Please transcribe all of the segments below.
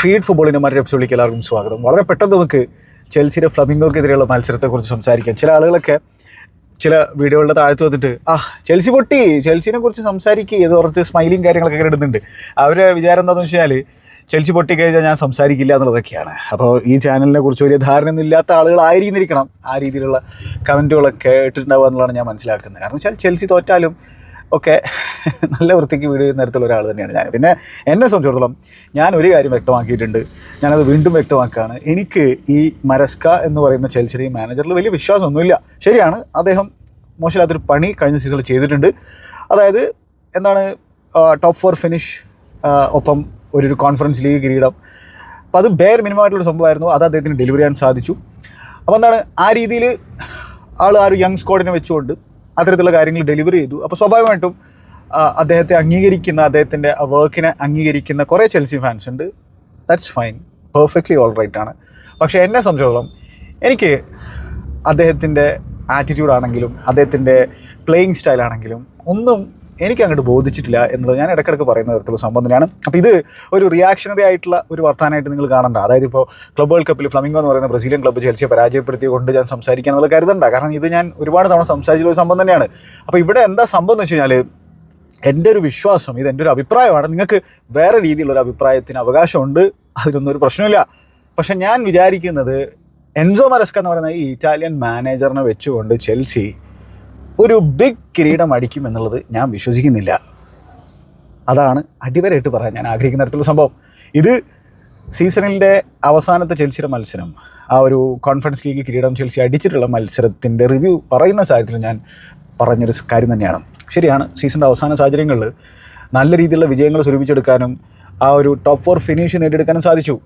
Feed ഫുട്ബോളിന്റെ മറ്റൊരു എപ്പിസോഡിലേക്ക് എല്ലാവർക്കും സ്വാഗതം. വളരെ പെട്ടെന്ന് നമുക്ക് ചെൽസിയുടെ ഫ്ലമിംഗോക്കെതിരെയുള്ള മത്സരത്തെക്കുറിച്ച് സംസാരിക്കാം. ചില ആളുകളൊക്കെ ചില വീഡിയോകളുടെ താഴത്ത് വന്നിട്ട് ആ ചെൽസി പൊട്ടി ചെൽസിനെ കുറിച്ച് സംസാരിക്കുക ഇത് കുറച്ച് സ്മൈലിങ് കാര്യങ്ങളൊക്കെ ഇടുന്നുണ്ട്. അവരുടെ വിചാരം എന്താണെന്ന് വെച്ചാൽ ചെൽസി പൊട്ടിക്കഴിഞ്ഞാൽ ഞാൻ സംസാരിക്കില്ല എന്നുള്ളതൊക്കെയാണ്. അപ്പോൾ ഈ ചാനലിനെ കുറിച്ച് വലിയ ധാരണയൊന്നും ഇല്ലാത്ത ആളുകളായിരിക്കുന്നിരിക്കണം ആ രീതിയിലുള്ള കമന്റുകളൊക്കെ ഇട്ടിട്ടുണ്ടാവുക എന്നുള്ളതാണ് ഞാൻ മനസ്സിലാക്കുന്നത്. കാരണം വെച്ചാൽ ചെൽസി തോറ്റാലും ഒക്കെ നല്ല വൃത്തിക്ക് വീട് ചെയ്യുന്ന ഒരാൾ തന്നെയാണ് ഞാൻ. പിന്നെ എന്നെ സംബന്ധിച്ചിടത്തോളം ഞാൻ ഒരു കാര്യം വ്യക്തമാക്കിയിട്ടുണ്ട്. ഞാനത് വീണ്ടും വ്യക്തമാക്കുകയാണ്. എനിക്ക് ഈ മരസ്ക എന്ന് പറയുന്ന ചെൽസിയുടെ മാനേജറിൽ വലിയ വിശ്വാസമൊന്നുമില്ല. ശരിയാണ് അദ്ദേഹം മോശമില്ലാത്തൊരു പണി കഴിഞ്ഞ സീസണിൽ ചെയ്തിട്ടുണ്ട്. അതായത് എന്താണ് ടോപ്പ് ഫോർ ഫിനിഷ് ഒപ്പം ഒരു കോൺഫറൻസ് ലീഗ് കിരീടം. അപ്പോൾ അത് ബെയർ മിനിമം ആയിട്ടുള്ള സംഭവമായിരുന്നു. അത് അദ്ദേഹത്തിന് ഡെലിവറി ചെയ്യാൻ സാധിച്ചു. അപ്പോൾ എന്താണ് ആ രീതിയിൽ ആൾ ആ ഒരു യങ് സ്ക്വാഡിനെ വെച്ചുകൊണ്ട് അത്തരത്തിലുള്ള കാര്യങ്ങൾ ഡെലിവറി ചെയ്തു. അപ്പോൾ സ്വാഭാവികമായിട്ടും അദ്ദേഹത്തെ അംഗീകരിക്കുന്ന അദ്ദേഹത്തിന്റെ വർക്കിനെ അംഗീകരിക്കുന്ന കുറേ ചെൽസി ഫാൻസ് ഉണ്ട്. That's fine perfectly all right ആണ്. പക്ഷേ എന്നെ സംബന്ധിച്ചോളം എനിക്ക് അദ്ദേഹത്തിന്റെ ആറ്റിറ്റ്യൂഡ് ആണെങ്കിലും അദ്ദേഹത്തിന്റെ പ്ലേയിങ് സ്റ്റൈൽ ആണെങ്കിലും ഒന്നും എനിക്ക് അങ്ങോട്ട് ബോധിച്ചിട്ടില്ല എന്നുള്ളത് ഞാൻ ഇടയ്ക്കിടയ്ക്ക് പറയുന്ന തരത്തിലുള്ള സംഭവം തന്നെയാണ് അപ്പോൾ ഇത് ഒരു റിയാക്ഷണറി ആയിട്ടുള്ള ഒരു വർത്താനായിട്ട് നിങ്ങൾ കാണണ്ട. അതായത് ഇപ്പോൾ ക്ലബ് വേൾഡ് കപ്പിൽ ഫ്ലമിംഗോ എന്ന് പറയുന്ന ബ്രസീലിയൻ ക്ലബ്ബ് ചെൽസിയെ പരാജയപ്പെടുത്തിക്കൊണ്ട് ഞാൻ സംസാരിക്കാൻ എന്നുള്ളത് കരുതണ്ട കാരണം ഇത് ഞാൻ ഒരുപാട് തവണ സംസാരിച്ചുള്ള ഒരു സംഭവം തന്നെയാണ്. അപ്പോൾ ഇവിടെ എന്താ സംഭവം എന്ന് വെച്ച് കഴിഞ്ഞാൽ എന്റെ ഒരു വിശ്വാസം ഇത് എന്റെ ഒരു അഭിപ്രായമാണ്. നിങ്ങൾക്ക് വേറെ രീതിയിലുള്ള ഒരു അഭിപ്രായത്തിന് അവകാശമുണ്ട് അതിനൊന്നും ഒരു പ്രശ്നമില്ല പക്ഷേ ഞാൻ വിചാരിക്കുന്നത് എൻസോ മരസ്ക എന്ന് പറയുന്ന ഈ ഇറ്റാലിയൻ മാനേജറിനെ വെച്ചുകൊണ്ട് ചെൽസി ഒരു ബിഗ് കിരീടം അടിക്കും എന്നുള്ളത് ഞാൻ വിശ്വസിക്കുന്നില്ല. അതാണ് അടിവരായിട്ട് പറയാൻ ഞാൻ ആഗ്രഹിക്കുന്ന തരത്തിലുള്ള സംഭവം. ഇത് സീസണിന്റെ അവസാനത്തെ ചെൽസിയുടെ മത്സരം ആ ഒരു കോൺഫറൻസ് ലീഗ് കിരീടം ചെൽസി അടിച്ചിട്ടുള്ള മത്സരത്തിന്റെ റിവ്യൂ പറയുന്ന സാഹചര്യത്തിൽ ഞാൻ പറഞ്ഞൊരു കാര്യം തന്നെയാണ്. ശരിയാണ് സീസണിന്റെ അവസാന സാഹചര്യങ്ങളിൽ നല്ല രീതിയിലുള്ള വിജയങ്ങൾ സ്വരൂപിച്ചെടുക്കാനും ആ ഒരു ടോപ്പ് ഫോർ ഫിനിഷ് നേടിയെടുക്കാനും സാധിച്ചു.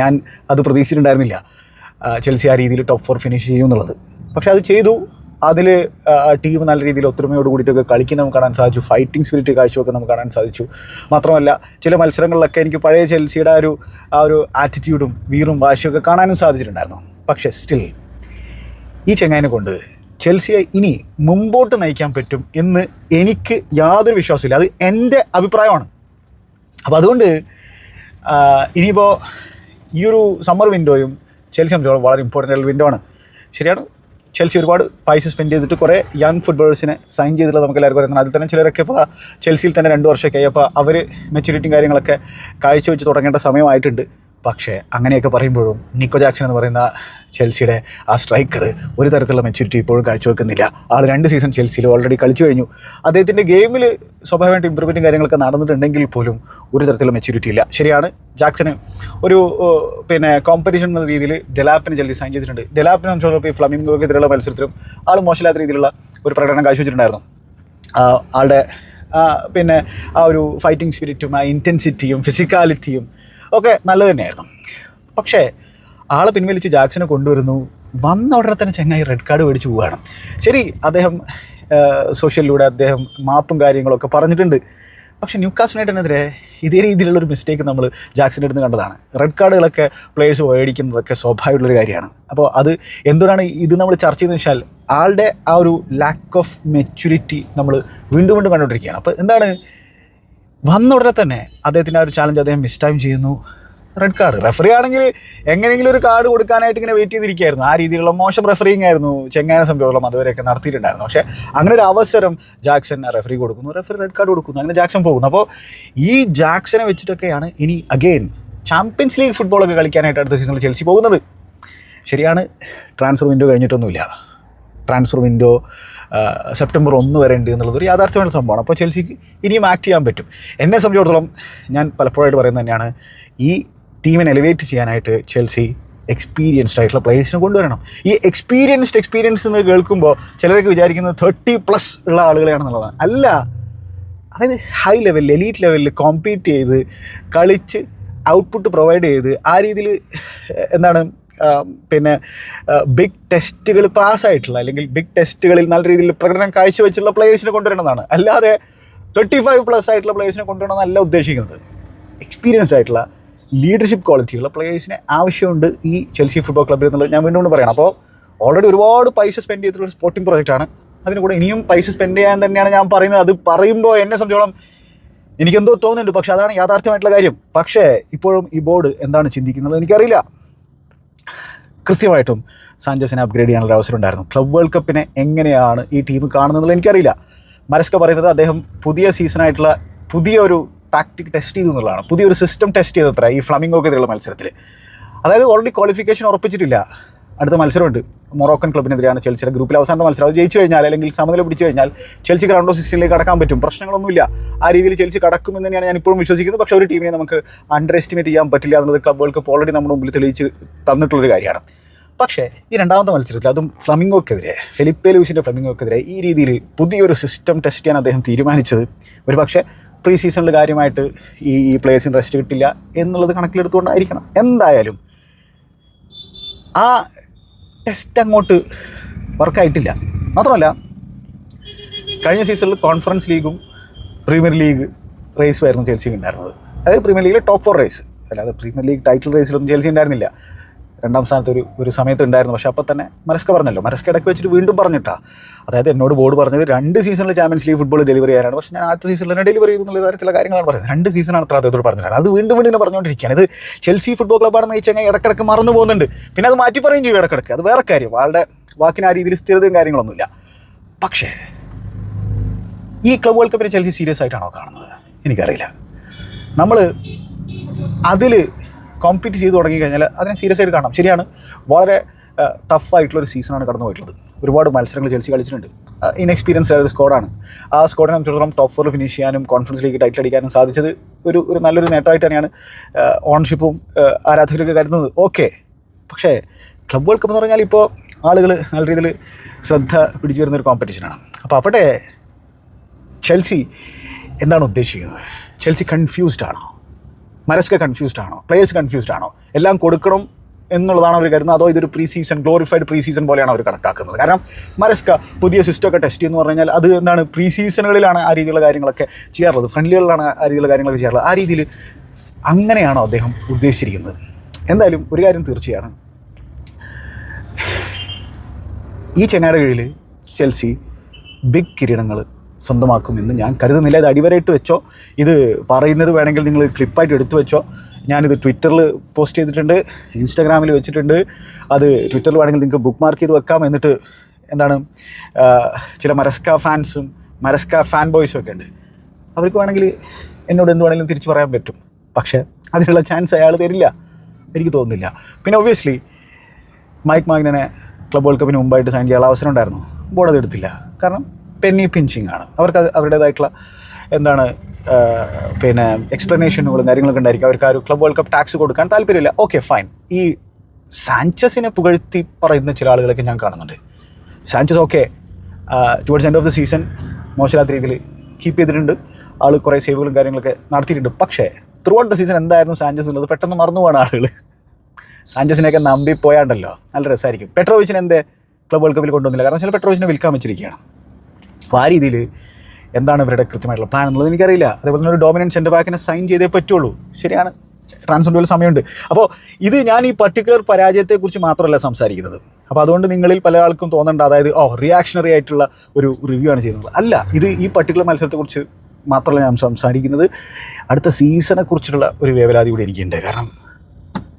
ഞാൻ അത് പ്രതീക്ഷിച്ചിട്ടുണ്ടായിരുന്നില്ല ചെൽസി ആ രീതിയിൽ ടോപ്പ് ഫോർ ഫിനിഷ് ചെയ്യുമെന്നുള്ളത് പക്ഷെ അത് ചെയ്തു. അതിൽ ടീം നല്ല രീതിയിൽ ഒത്തൊരുമയോട് കൂടിയിട്ടൊക്കെ കളിക്കുന്ന നമുക്ക് കാണാൻ സാധിച്ചു. ഫൈറ്റിംഗ് സ്പിരിറ്റ് കാഴ്ചയൊക്കെ നമുക്ക് കാണാൻ സാധിച്ചു. മാത്രമല്ല ചില മത്സരങ്ങളിലൊക്കെ എനിക്ക് പഴയ ചെൽസിയുടെ ആ ഒരു ആ ഒരു ആറ്റിറ്റ്യൂഡും വീറും വാശിയൊക്കെ കാണാനും സാധിച്ചിട്ടുണ്ടായിരുന്നു. പക്ഷേ സ്റ്റിൽ ഈ ചെങ്ങായിനെ കൊണ്ട് ചെൽസിയെ ഇനി മുമ്പോട്ട് നയിക്കാൻ പറ്റും എന്ന് എനിക്ക് യാതൊരു വിശ്വാസമില്ല അത് എന്റെ അഭിപ്രായമാണ്. അപ്പോൾ അതുകൊണ്ട് ഇനിയിപ്പോൾ ഈ ഒരു സമ്മർ വിൻഡോയും ചെൽസി സംബന്ധിച്ചോളം വളരെ ഇമ്പോർട്ടന്റ് ആയിട്ടുള്ള വിൻഡോ ആണ്. ശരിയാണ്? ചെൽസി ഒരുപാട് പൈസ സ്പെൻഡ് ചെയ്തിട്ട് കുറേ യങ് ഫുട്ബോളേഴ്സിനെ സൈൻ ചെയ്തിട്ടുള്ളത് നമുക്ക് എല്ലാവർക്കും അറിയുന്നത് അതിൽ തന്നെ ചിലരൊക്കെ ഇപ്പോൾ ചെൽസിയിൽ തന്നെ രണ്ട് വർഷമൊക്കെ ആയി. അപ്പോൾ അവർ മെച്യൂരിറ്റിയും കാര്യങ്ങളൊക്കെ കാഴ്ചവെച്ച് തുടങ്ങേണ്ട സമയമായിട്ടുണ്ട്. പക്ഷേ അങ്ങനെയൊക്കെ പറയുമ്പോഴും നിക്കോ ജാക്സൺ എന്ന് പറയുന്ന ചെൽസിയുടെ ആ സ്ട്രൈക്കർ ഒരു തരത്തിലുള്ള മെച്യൂരിറ്റി ഇപ്പോഴും കാഴ്ചവെക്കുന്നില്ല. ആൾ രണ്ട് സീസൺ ചെൽസിയിൽ ഓൾറെഡി കളിച്ചു കഴിഞ്ഞു. അദ്ദേഹത്തിന്റെ ഗെയിമിൽ സ്വാഭാവികമായിട്ട് ഇമ്പ്രൂവ്മെന്റും കാര്യങ്ങളൊക്കെ നടന്നിട്ടുണ്ടെങ്കിൽ പോലും ഒരു തരത്തിലുള്ള മെച്യൂരിറ്റി ഇല്ല. ശരിയാണ് ജാക്സന് ഒരു പിന്നെ കോമ്പറ്റീഷൻ എന്ന രീതിയിൽ ഡെലാപ്പിന് ചെൽസി സൈൻ ചെയ്തിട്ടുണ്ട്. ഡെലാപ്പിനെ സംബന്ധിച്ചിടത്തോളം ഈ ഫ്ലമിംഗോക്കെതിരെയുള്ള മത്സരത്തിലും ആൾ മോശമില്ലാത്ത രീതിയിലുള്ള ഒരു പ്രകടനം കാഴ്ചവെച്ചിട്ടുണ്ടായിരുന്നു. ആളുടെ പിന്നെ ആ ഒരു ഫൈറ്റിംഗ് സ്പിരിറ്റും ആ ഇന്റൻസിറ്റിയും ഫിസിക്കാലിറ്റിയും ഒക്കെ നല്ലത് തന്നെയായിരുന്നു. പക്ഷേ ആളെ പിൻവലിച്ച് ജാക്സനെ കൊണ്ടുവരുന്നു. വന്ന ഉടനെ തന്നെ ചെങ്ങായി റെഡ് കാർഡ് മേടിച്ച് പോവുകയാണ്. ശരി അദ്ദേഹം സോഷ്യലിലൂടെ അദ്ദേഹം മാപ്പും കാര്യങ്ങളൊക്കെ പറഞ്ഞിട്ടുണ്ട്. പക്ഷേ ന്യൂക്കാസ് യുണൈറ്റഡിനെതിരെ ഇതേ രീതിയിലുള്ളൊരു മിസ്റ്റേക്ക് നമ്മൾ ജാക്സന്റെ അടുത്ത് കണ്ടതാണ്. റെഡ് കാർഡുകളൊക്കെ പ്ലേയേഴ്സ് മേടിക്കുന്നതൊക്കെ സ്വാഭാവികമുള്ളൊരു കാര്യമാണ്. അപ്പോൾ അത് എന്തുകൊണ്ടാണ് ഇത് നമ്മൾ ചർച്ച ചെയ്തെന്ന് വെച്ചാൽ ആളുടെ ആ ഒരു ലാക്ക് ഓഫ് മെച്യൂരിറ്റി നമ്മൾ വീണ്ടും വീണ്ടും കണ്ടുകൊണ്ടിരിക്കുകയാണ്. അപ്പോൾ എന്താണ് വന്ന ഉടനെ തന്നെ അദ്ദേഹത്തിന്റെ ആ ഒരു ചാലഞ്ച് അദ്ദേഹം മിസ് ടൈം ചെയ്യുന്നു. റെഡ് കാർഡ് റെഫറി ആണെങ്കിൽ എങ്ങനെയെങ്കിലും ഒരു കാർഡ് കൊടുക്കാനായിട്ട് ഇങ്ങനെ വെയിറ്റ് ചെയ്തിരിക്കുകയായിരുന്നു. ആ രീതിയിലുള്ള മോശം റെഫറിങ് ആയിരുന്നു ചെങ്ങാനെ സംബന്ധിച്ചോളം അതുവരെയൊക്കെ നടത്തിയിട്ടുണ്ടായിരുന്നു. പക്ഷേ അങ്ങനെ ഒരു അവസരം ജാക്സൺ റെഫറി കൊടുക്കുന്നു. റെഫറി റെഡ് കാർഡ് കൊടുക്കുന്നു. അങ്ങനെ ജാക്സൺ പോകുന്നു. അപ്പോൾ ഈ ജാക്സനെ വെച്ചിട്ടൊക്കെയാണ് ഇനി അഗെയിൻ ചാമ്പ്യൻസ് ലീഗ് ഫുട്ബോളൊക്കെ കളിക്കാനായിട്ട് അടുത്ത സീസണിൽ ചെൽസി പോകുന്നത്. ശരിയാണ്. ട്രാൻസ്ഫർ വിൻഡോ കഴിഞ്ഞിട്ടൊന്നുമില്ല. ട്രാൻസ്ഫർ വിൻഡോ സെപ്റ്റംബർ ഒന്ന് വരെ ഉണ്ട് എന്നുള്ളത് ഒരു യാഥാർത്ഥ്യമായ സംഭവമാണ്. അപ്പോൾ ചെൽസിക്ക് ഇനിയും ആക്ട് ചെയ്യാൻ പറ്റും. എന്നെ സംബന്ധിച്ചിടത്തോളം ഞാൻ പലപ്പോഴായിട്ട് പറയുന്നത് തന്നെയാണ് ഈ ടീമിനെ എലിവേറ്റ് ചെയ്യാനായിട്ട് ചെൽസി എക്സ്പീരിയൻസ്ഡ് ആയിട്ടുള്ള പ്ലേയേഴ്സിനെ കൊണ്ടുവരണം. ഈ എക്സ്പീരിയൻസ്ഡ് എക്സ്പീരിയൻസ് എന്ന് കേൾക്കുമ്പോൾ ചിലരൊക്കെ വിചാരിക്കുന്നത് തേർട്ടി പ്ലസ് ഉള്ള ആളുകളെയാണെന്നുള്ളതാണ് അല്ല അതായത് ഹൈ ലെവലിൽ എലീറ്റ് ലെവലിൽ കോമ്പീറ്റ് ചെയ്ത് കളിച്ച് ഔട്ട്പുട്ട് പ്രൊവൈഡ് ചെയ്ത് ആ രീതിയിൽ എന്താണ് പിന്നെ ബിഗ് ടെസ്റ്റുകൾ പാസ്സായിട്ടുള്ള അല്ലെങ്കിൽ ബിഗ് ടെസ്റ്റുകളിൽ നല്ല രീതിയിൽ പ്രകടനം കാഴ്ചവെച്ചുള്ള പ്ലേയേഴ്സിനെ കൊണ്ടുവരണമെന്നാണ്. അല്ലാതെ തേർട്ടി ഫൈവ് പ്ലസ് ആയിട്ടുള്ള പ്ലേയേഴ്സിനെ കൊണ്ടുവരണമെന്നല്ല ഉദ്ദേശിക്കുന്നത്. എക്സ്പീരിയൻസ്ഡ് ആയിട്ടുള്ള ലീഡർഷിപ്പ് ക്വാളിറ്റിയുള്ള പ്ലേയേഴ്സിനെ ആവശ്യമുണ്ട് ഈ ചെൽസി ഫുട്ബോൾ ക്ലബ്ബിൽ എന്നുള്ളത് ഞാൻ വീണ്ടും കൊണ്ട് പറയണം. അപ്പോൾ ഓൾറെഡി ഒരുപാട് പൈസ സ്പെൻഡ് ചെയ്തിട്ടുള്ള ഒരു സ്പോർട്ടിംഗ് പ്രോജക്റ്റാണ് അതിന് കൂടെ ഇനിയും പൈസ സ്പെൻഡ് ചെയ്യാൻ തന്നെയാണ് ഞാൻ പറയുന്നത്. അത് പറയുമ്പോൾ എന്നെ സംബന്ധിച്ചോളം എനിക്കെന്തോ തോന്നുന്നുണ്ട്. പക്ഷേ അതാണ് യാഥാർത്ഥ്യമായിട്ടുള്ള കാര്യം. പക്ഷേ ഇപ്പോഴും ഈ ബോർഡ് എന്താണ് ചിന്തിക്കുന്നത്? എനിക്കറിയില്ല. കൃത്യമായിട്ടും സാഞ്ചസിനെ അപ്ഗ്രേഡ് ചെയ്യാനുള്ള അവസരം ഉണ്ടായിരുന്നു. ക്ലബ് വേൾഡ് കപ്പിനെ എങ്ങനെയാണ് ഈ ടീം കാണുന്നതെന്ന് എനിക്കറിയില്ല. മരസ്ക പറയുന്നത് അദ്ദേഹം പുതിയ സീസണായിട്ടുള്ള പുതിയ ഒരു ടാക്ടിക് ടെസ്റ്റ് ചെയ്തു എന്നുള്ളതാണ്. പുതിയൊരു സിസ്റ്റം ടെസ്റ്റ് ചെയ്തത്ര ഈ ഫ്ലമിംഗോക്കെതിരെയുള്ള മത്സരത്തിൽ അതായത് ഓൾറെഡി ക്വാളിഫിക്കേഷൻ ഉറപ്പിച്ചിട്ടില്ല. അടുത്ത മത്സരമുണ്ട്. മൊറോക്കൻ ക്ലബിനെതിരെയാണ് ചെൽസിയുടെ ഗ്രൂപ്പിൽ അവസാനത്തെ മത്സരം. അത് ജയിച്ചു കഴിഞ്ഞാൽ അല്ലെങ്കിൽ സമനില പിടിച്ചു കഴിഞ്ഞാൽ ചെൽസിക്ക് റൗണ്ട് ഓഫ് സിക്സ്റ്റീനിലേക്ക് കടക്കാൻ പറ്റും. പ്രശ്നങ്ങളൊന്നുമില്ല. ആ രീതിയിൽ ചെൽസി കടക്കും എന്ന് തന്നെയാണ് ഞാൻ ഇപ്പോഴും വിശ്വസിക്കുന്നത്. പക്ഷേ ഒരു ടീമിനെ നമുക്ക് അണ്ടർ എസ്റ്റിമേറ്റ് ചെയ്യാൻ പറ്റില്ല എന്നുള്ളത് ക്ലബ് വേൾഡ് കപ്പ് ഓൾറെഡി നമ്മുടെ മുമ്പിൽ തെളിയിച്ച് തന്നിട്ടുള്ളൊരു കാര്യമാണ്. പക്ഷേ ഈ രണ്ടാമത്തെ മത്സരത്തിൽ അതും ഫ്ലമിംഗോക്കെതിരെ ഫെലിപ്പെ ലൂസിന്റെ ഫ്ലമിംഗോക്കെതിരെ ഈ രീതിയിൽ പുതിയൊരു സിസ്റ്റം ടെസ്റ്റ് ചെയ്യാൻ അദ്ദേഹം തീരുമാനിച്ചത്. ഒരു പക്ഷേ പ്രീ സീസണിൽ കാര്യമായിട്ട് ഈ ഈ പ്ലേയേഴ്സിന് റെസ്റ്റ് കിട്ടില്ല എന്നുള്ളത് കണക്കിലെടുത്തുകൊണ്ടായിരിക്കണം. എന്തായാലും ആ ടെസ്റ്റ് അങ്ങോട്ട് വർക്കായിട്ടില്ല. മാത്രമല്ല കഴിഞ്ഞ സീസണിൽ കോൺഫറൻസ് ലീഗും പ്രീമിയർ ലീഗ് റേസും ആയിരുന്നു ചെൽസിക്ക് ഉണ്ടായിരുന്നത്. അതായത് പ്രീമിയർ ലീഗിലെ ടോപ്പ് ഫോർ റേസ് അല്ലാതെ പ്രീമിയർ ലീഗ് ടൈറ്റിൽ റേസിലൊന്നും ചെൽസി ഉണ്ടായിരുന്നില്ല. രണ്ടാം സ്ഥാനത്ത് ഒരു ഒരു സമയത്ത് ഉണ്ടായിരുന്നു പക്ഷേ അപ്പോൾ തന്നെ മരസ്ക പറഞ്ഞല്ലോ. മരസ്ക ഇടയ്ക്ക് വെച്ചിട്ട് വീണ്ടും പറഞ്ഞിട്ടാ. അതായത് എന്നോട് ബോർഡ് പറഞ്ഞത് രണ്ട് സീസണിൽ ചാമ്പ്യൻസ് ലീഗ് ഫുട്ബോൾ ഡെലിവറി ചെയ്യാനാണ്. പക്ഷേ ഞാൻ ആദ്യത്തെ സീസണിൽ തന്നെ ഡെലിവറി ചെയ്തു എന്നുള്ള തരത്തിലുള്ള കാര്യങ്ങളാണ് പറയുന്നത് രണ്ട് സീസണാണ് അത്ര അദ്ദേഹത്തോട് പറഞ്ഞത് അത് വീണ്ടും വീണ്ടും പറഞ്ഞുകൊണ്ടിരിക്കുകയാണ്. ഇത് ചെൽസി ഫുട്ബോൾ ക്ലബ്ബാണെന്ന് വെച്ചാൽ ഇടക്കിടക്ക് മറന്നു പോകുന്നുണ്ട്. പിന്നെ അത് മാറ്റി പറയും ചെയ്യും ഇടക്കിടക്ക്. അത് വേറെ കാര്യം. ആളുടെ വാക്കിന് ആ രീതിയിൽ സ്ഥിരതയും കാര്യങ്ങളൊന്നുമില്ല. പക്ഷേ ഈ ക്ലബ് വേൾഡ് കപ്പിനെ ചെൽസി സീരിയസ് ആയിട്ടാണോ കാണുന്നത്? എനിക്കറിയില്ല. നമ്മൾ അതിൽ കോമ്പീറ്റ് ചെയ്ത് തുടങ്ങി കഴിഞ്ഞാൽ അതിനെ സീരിയസ് ആയിട്ട് കാണാം. ശരിയാണ്. വളരെ ടഫായിട്ടുള്ളൊരു സീസണാണ് കടന്നു പോയിട്ടുള്ളത് ഒരുപാട് മത്സരങ്ങൾ ചെൽസി കളിച്ചിട്ടുണ്ട്. ഇൻഎക്സ്പീരിയൻസ് ആയ ഒരു സ്കോഡാണ് ആ സ്കോഡിനെ സംബന്ധിച്ചിടത്തോളം ടോപ്പ് ഫോറിൽ ഫിനിഷ് ചെയ്യാനും കോൺഫറൻസ് ലീഗ് ടൈറ്റിൽ അടിക്കാനും സാധിച്ചത് ഒരു ഒരു നല്ലൊരു നേട്ടമായിട്ട് തന്നെയാണ് ഓണർഷിപ്പും ആരാധകരൊക്കെ കരുതുന്നത്. ഓക്കെ പക്ഷേ ക്ലബ് വേൾഡ് കപ്പ് എന്ന് പറഞ്ഞാൽ ഇപ്പോൾ ആളുകൾ നല്ല രീതിയിൽ ശ്രദ്ധ പിടിച്ചു വരുന്ന ഒരു കോമ്പറ്റീഷനാണ് അപ്പോൾ അവിടെ ചെൽസി എന്താണ് ഉദ്ദേശിക്കുന്നത്? ചെൽസി കൺഫ്യൂസ്ഡ് ആണോ? മരസ്ക കൺഫ്യൂസ്ഡ് ആണോ? പ്ലേയേഴ്സ് കൺഫ്യൂസ്ഡ് ആണോ? എല്ലാം കൊടുക്കണം എന്നുള്ളതാണ് അവർ കരുതുന്നത്. അതോ ഇതൊരു pre season glorified pre season പോലെയാണ് അവർ കണക്കാക്കുന്നത്? കാരണം മരസ്ക പുതിയ സിസ്റ്റമൊക്കെ ടെസ്റ്റ് എന്ന് പറഞ്ഞു കഴിഞ്ഞാൽ അത് എന്താണ് പ്രീ സീസണുകളിലാണ് ആ രീതിയിലുള്ള കാര്യങ്ങളൊക്കെ ചെയ്യാറുള്ളത്. ഫ്രണ്ട്ലികളിലാണ് ആ രീതിയിലുള്ള കാര്യങ്ങളൊക്കെ ചെയ്യാറുള്ളത്. ആ രീതിയിൽ അങ്ങനെയാണോ അദ്ദേഹം ഉദ്ദേശിച്ചിരിക്കുന്നത്? എന്തായാലും ഒരു കാര്യം തീർച്ചയാണ്. ഈ ചെന്നൈയുടെ കീഴിൽ ചെൽസി ബിഗ് കിരീടങ്ങൾ സ്വന്തമാക്കുമെന്ന് ഞാൻ കരുതുന്നില്ല. ഇത് അടിവരയിട്ട് വെച്ചോ. ഇത് പറയുന്നത് വേണമെങ്കിൽ നിങ്ങൾ ക്ലിപ്പായിട്ട് എടുത്തു വെച്ചോ. ഞാനിത് ട്വിറ്ററിൽ പോസ്റ്റ് ചെയ്തിട്ടുണ്ട് ഇൻസ്റ്റാഗ്രാമിൽ വെച്ചിട്ടുണ്ട്. അത് ട്വിറ്ററിൽ വേണമെങ്കിൽ നിങ്ങൾക്ക് ബുക്ക് മാർക്ക് ചെയ്ത് വെക്കാം. എന്നിട്ട് എന്താണ് ചില മരസ്ക ഫാൻസും മരസ്ക ഫാൻ ബോയ്സും ഒക്കെ ഉണ്ട്. അവർക്ക് വേണമെങ്കിൽ എന്നോട് എന്ത് വേണമെങ്കിലും തിരിച്ചു പറയാൻ പറ്റും. പക്ഷേ അതിനുള്ള ചാൻസ് അയാൾ തരില്ല. എനിക്ക് തോന്നുന്നില്ല. പിന്നെ ഒബ്വിയസ്ലി മൈക്ക് മാഗ്നനെ ക്ലബ് വേൾഡ് കപ്പിന് മുമ്പായിട്ട് സൈൻ ചെയ്യാനുള്ള അവസരം ഉണ്ടായിരുന്നു. ബോർഡ് അത് എടുത്തില്ല. കാരണം പെന്നി പിഞ്ചിങ് ആണ്. അവർക്ക് അത് അവരുടേതായിട്ടുള്ള എന്താണ് പിന്നെ എക്സ്പ്ലനേഷനുകളും കാര്യങ്ങളൊക്കെ ഉണ്ടായിരിക്കും. അവർക്ക് ആ ഒരു ക്ലബ് വേൾഡ് കപ്പ് ടാക്സ് കൊടുക്കാൻ താല്പര്യമില്ല. ഓക്കെ ഫൈൻ ഈ സാഞ്ചസിനെ പുകഴ്ത്തി പറയുന്ന ചില ആളുകളൊക്കെ ഞാൻ കാണുന്നുണ്ട്. Sanchez okay towards end of the season മോശമില്ലാത്ത രീതിയിൽ കീപ്പ് ചെയ്തിട്ടുണ്ട്. ആൾ കുറേ സേവുകളും കാര്യങ്ങളൊക്കെ നടത്തിയിട്ടുണ്ട്. പക്ഷേ ത്രൂ ഔട്ട് ദ സീസൺ എന്തായിരുന്നു സാഞ്ചസ് എന്നുള്ളത് പെട്ടെന്ന് മറന്നു പോകണം ആളുകൾ സാഞ്ചസിനെയൊക്കെ നമ്പി പോയാണ്ടല്ലോ നല്ല രസമായിരിക്കും പെട്രോവിച്ചിനെ എന്തേ ക്ലബ് വേൾഡ് കപ്പിൽ കൊണ്ടുവന്നില്ല. കാരണം ചില പെട്രോവിച്ചിനെ വിൽക്കാൻ വെച്ചിരിക്കുകയാണ്. അപ്പോൾ ആ രീതിയിൽ എന്താണ് ഇവരുടെ കൃത്യമായിട്ടുള്ള പ്ലാൻ എന്നുള്ളത് എനിക്കറിയില്ല. അതേപോലെ തന്നെ ഒരു ഡോമിനൻസ് സെന്റർ ബാക്കിനെ സൈൻ ചെയ്തേ പറ്റുള്ളൂ. ശരിയാണ്. ട്രാൻസ്ഫർ സമയമുണ്ട്. അപ്പോൾ ഇത് ഞാൻ ഈ പർട്ടിക്കുലർ പരാജയത്തെക്കുറിച്ച് മാത്രമല്ല സംസാരിക്കുന്നത്. അപ്പോൾ അതുകൊണ്ട് നിങ്ങളിൽ പല ആൾക്കും തോന്നേണ്ട. അതായത് ഓ റിയാക്ഷണറി ആയിട്ടുള്ള ഒരു റിവ്യൂ ആണ് ചെയ്യുന്നത്. അല്ല ഇത് ഈ പർട്ടിക്കുലർ മത്സരത്തെക്കുറിച്ച് മാത്രമല്ല ഞാൻ സംസാരിക്കുന്നത്. അടുത്ത സീസണെക്കുറിച്ചുള്ള ഒരു വേവലാതി കൂടി എനിക്കുണ്ട്. കാരണം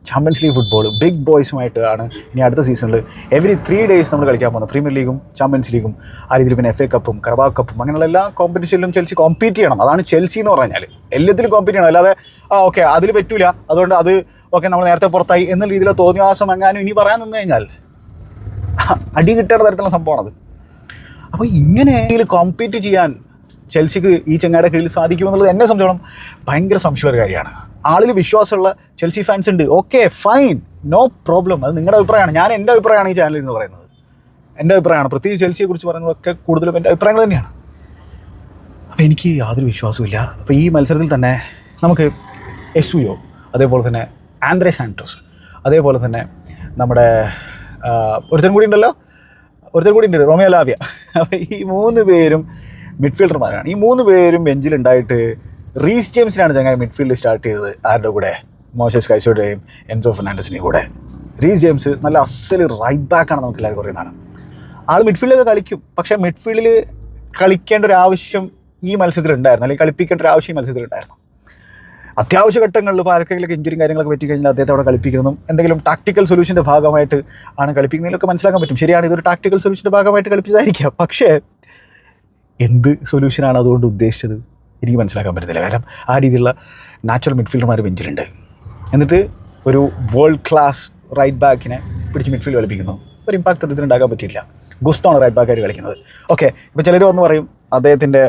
ചാമ്പ്യൻസ് ലീഗ് ഫുട്ബോൾ ബിഗ് ബോയ്സുമായിട്ട് ആണ് ഇനി അടുത്ത സീസണിൽ എവറി ത്രീ ഡേയ്സ് നമ്മൾ കളിക്കാൻ പോകുന്നത്. പ്രീമിയർ ലീഗും ചാമ്പ്യൻസ് ലീഗും ആ രീതിയിൽ പിന്നെ എഫ് എ കപ്പും കർബാ കപ്പും അങ്ങനെയുള്ള എല്ലാ കോമ്പറ്റീഷനിലും ചെൽസി കോമ്പീറ്റ് ചെയ്യണം. അതാണ് ചെൽസി എന്ന് പറഞ്ഞാൽ എല്ലാത്തിലും കോമ്പീറ്റ് ചെയ്യണം. അല്ലാതെ ആ ഓക്കെ അതിൽ പറ്റൂല. അതുകൊണ്ട് അത് ഓക്കെ നമ്മൾ നേരത്തെ പുറത്തായി എന്ന രീതിയിൽ തോന്നിയാസം എങ്ങാനും ഇനി പറയാൻ നിന്ന് കഴിഞ്ഞാൽ അടി കിട്ടേണ്ട തരത്തിലുള്ള സംഭവമാണത് അപ്പോൾ ഇങ്ങനെ കോമ്പീറ്റ് ചെയ്യാൻ ചെൽസിക്ക് ഈ ചെങ്ങായുടെ കീഴിൽ സാധിക്കുമെന്നുള്ളത് എന്നെ സംബന്ധിച്ചോളം ഭയങ്കര സംശയമുള്ള കാര്യമാണ്. ആളിൽ വിശ്വാസമുള്ള ചെൽസി ഫാൻസ് ഉണ്ട്. ഓക്കെ ഫൈൻ നോ പ്രോബ്ലം അത് നിങ്ങളുടെ അഭിപ്രായമാണ്. ഞാൻ എന്റെ അഭിപ്രായമാണ് ഈ ചാനലിൽ നിന്ന് പറയുന്നത്. എന്റെ അഭിപ്രായമാണ്. പ്രത്യേകിച്ച് ചെൽസിയെ കുറിച്ച് പറയുന്നതൊക്കെ കൂടുതലും എന്റെ അഭിപ്രായങ്ങൾ തന്നെയാണ്. അപ്പോൾ എനിക്ക് യാതൊരു വിശ്വാസമില്ല അപ്പോൾ ഈ മത്സരത്തിൽ തന്നെ നമുക്ക് എസുയോ അതേപോലെ തന്നെ ആന്ദ്രേ സാന്റോസ് അതേപോലെ തന്നെ നമ്മുടെ ഒരുത്തൻ കൂടി ഉണ്ടല്ലോ? ഒരുത്തൻ കൂടി ഉണ്ട്. റോമിയ ലാവ്യ. അപ്പോൾ ഈ മൂന്ന് പേരും മിഡ്ഫീൽഡർമാരാണ്. ഈ മൂന്ന് പേരും ബെഞ്ചിലുണ്ടായിട്ട് റീസ് ജെയിംസിനാണ് ചങ്ങായി മിഡ്ഫീൽഡ് സ്റ്റാർട്ട് ചെയ്തത്. ആരുടെ കൂടെ? മോശസ് കൈസോയുടെയും എൻസോ ഫെർണാണ്ടസിന്റെയും കൂടെ. റീസ് ജെയിംസ് നല്ല അസൽ റൈറ്റ് ബാക്കാണ് നമുക്ക് എല്ലാവർക്കും അറിയുന്നതാണ്. ആൾ മിഡ്ഫീൽഡിലൊക്കെ കളിക്കും. പക്ഷേ മിഡ്ഫീൽഡിൽ കളിക്കേണ്ട ഒരു ആവശ്യം ഈ മത്സരത്തിലുണ്ടായിരുന്നു. അല്ലെങ്കിൽ കളിപ്പിക്കേണ്ട ഒരു ആവശ്യം ഈ മത്സരത്തിലുണ്ടായിരുന്നു. അത്യാവശ്യ ഘട്ടങ്ങളിൽ ഇപ്പോൾ ആർക്കെങ്കിലും ഇഞ്ചുറിയും കാര്യങ്ങളൊക്കെ പറ്റി കഴിഞ്ഞാൽ അദ്ദേഹത്തെ അവിടെ കളിപ്പിക്കുന്നതും എന്തെങ്കിലും ടാക്ടിക്കൽ സൊല്യൂഷന്റെ ഭാഗമായിട്ട് ആണ് കളിപ്പിക്കുന്നതിലൊക്കെ മനസ്സിലാക്കാൻ പറ്റും. ശരിയാണ് ഇതൊരു ടാക്ടിക്കൽ സൊല്യൂഷന്റെ ഭാഗമായിട്ട് കളിപ്പിച്ചതായിരിക്കാം. പക്ഷേ എന്ത് സൊല്യൂഷനാണ് അതുകൊണ്ട് ഉദ്ദേശിച്ചത്? എനിക്ക് മനസ്സിലാക്കാൻ പറ്റുന്നില്ല കാരണം ആ രീതിയിലുള്ള നാച്ചുറൽ മിഡ്ഫീൽഡർമാർ ബെഞ്ചിലുണ്ട് എന്നിട്ട് ഒരു വേൾഡ് ക്ലാസ് റൈറ്റ് ബാക്കിനെ പിടിച്ച് മിഡ്ഫീൽഡ് കളിപ്പിക്കുന്നു ഒരു ഇമ്പാക്റ്റ് അദ്ദേഹത്തിന് ഉണ്ടാക്കാൻ പറ്റിയില്ല ഗുസ്താണ് റൈറ്റ് ബാക്കായിട്ട് കളിക്കുന്നത്? ഓക്കെ ഇപ്പോൾ ചിലർ വന്ന് പറയും അദ്ദേഹത്തിന്റെ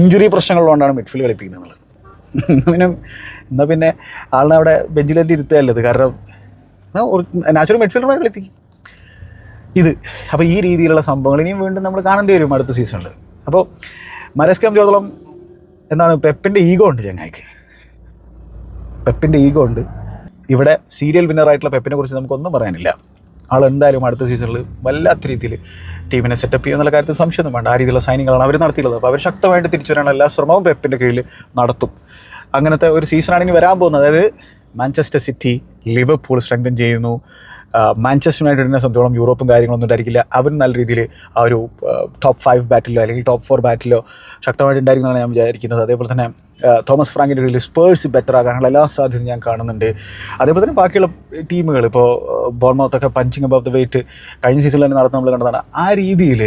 ഇഞ്ചുറി പ്രശ്നങ്ങളുകൊണ്ടാണ് മിഡ്ഫീൽഡ് കളിപ്പിക്കുന്നത് പിന്നെ എന്നാൽ പിന്നെ ആളിനെ അവിടെ ബെഞ്ചിലെത്തി ഇരുത്തുകയല്ലത് കാരണം നാച്ചുറൽ മിഡ്ഫീൽഡർമാർ കളിപ്പിക്കും. ഇത്. അപ്പോൾ ഈ രീതിയിലുള്ള സംഭവങ്ങൾ ഇനിയും വീണ്ടും നമ്മൾ കാണേണ്ടി വരും അടുത്ത സീസണിൽ അപ്പോൾ മരസ്കം ചോദളം എന്താണ് പെപ്പിന്റെ ഈഗോ ഉണ്ട് ചങ്ങായിക്ക്. പെപ്പിന്റെ ഈഗോ ഉണ്ട്. ഇവിടെ സീരിയൽ വിന്നറായിട്ടുള്ള പെപ്പിനെ കുറിച്ച് നമുക്കൊന്നും പറയാനില്ല. ആൾ എന്തായാലും അടുത്ത സീസണിൽ വല്ലാത്ത രീതിയിൽ ടീമിനെ സെറ്റപ്പ് ചെയ്യുന്നുള്ള കാര്യത്തിൽ സംശയമൊന്നും വേണ്ട. ആ രീതിയിലുള്ള സൈനികളാണ് അവർ നടത്തിയിട്ടുള്ളത്. അപ്പോൾ അവർ ശക്തമായിട്ട് തിരിച്ചു വരാനുള്ള എല്ലാ ശ്രമവും പെപ്പിന്റെ കീഴിൽ നടത്തും. അങ്ങനത്തെ ഒരു സീസണാണ് ഇനി വരാൻ പോകുന്നത്. അതായത് മാഞ്ചസ്റ്റർ സിറ്റി ലിവർപൂൾ സ്ട്രെങ്തൻ ചെയ്യുന്നു. മാഞ്ചസ്റ്റർ യുണൈറ്റഡിനെ സംബന്ധിച്ചോളം യൂറോപ്പും കാര്യങ്ങളൊന്നും ഉണ്ടായിരിക്കില്ല. അവർ നല്ല രീതിയിൽ ആ ഒരു ടോപ്പ് ഫൈവ് ബാറ്റിലോ അല്ലെങ്കിൽ ടോപ്പ് ഫോർ ബാറ്റിലോ ശക്തമായിട്ട് ഉണ്ടായിരിക്കുന്നതാണ് ഞാൻ വിചാരിക്കുന്നത്. അതേപോലെ തന്നെ തോമസ് ഫ്രാങ്കിന്റെ ഒരു സ്പേഴ്സ് ബെറ്റർ ആകാനുള്ള എല്ലാ സാധ്യതയും ഞാൻ കാണുന്നുണ്ട്. അതേപോലെ തന്നെ ബാക്കിയുള്ള ടീമുകൾ ഇപ്പോൾ ബോൾമൗത്തൊക്കെ പഞ്ചിങ് അബവ് ദ വെയിറ്റ് കഴിഞ്ഞ സീസണിൽ തന്നെ നടന്ന് നമ്മൾ കണ്ടതാണ്. ആ രീതിയിൽ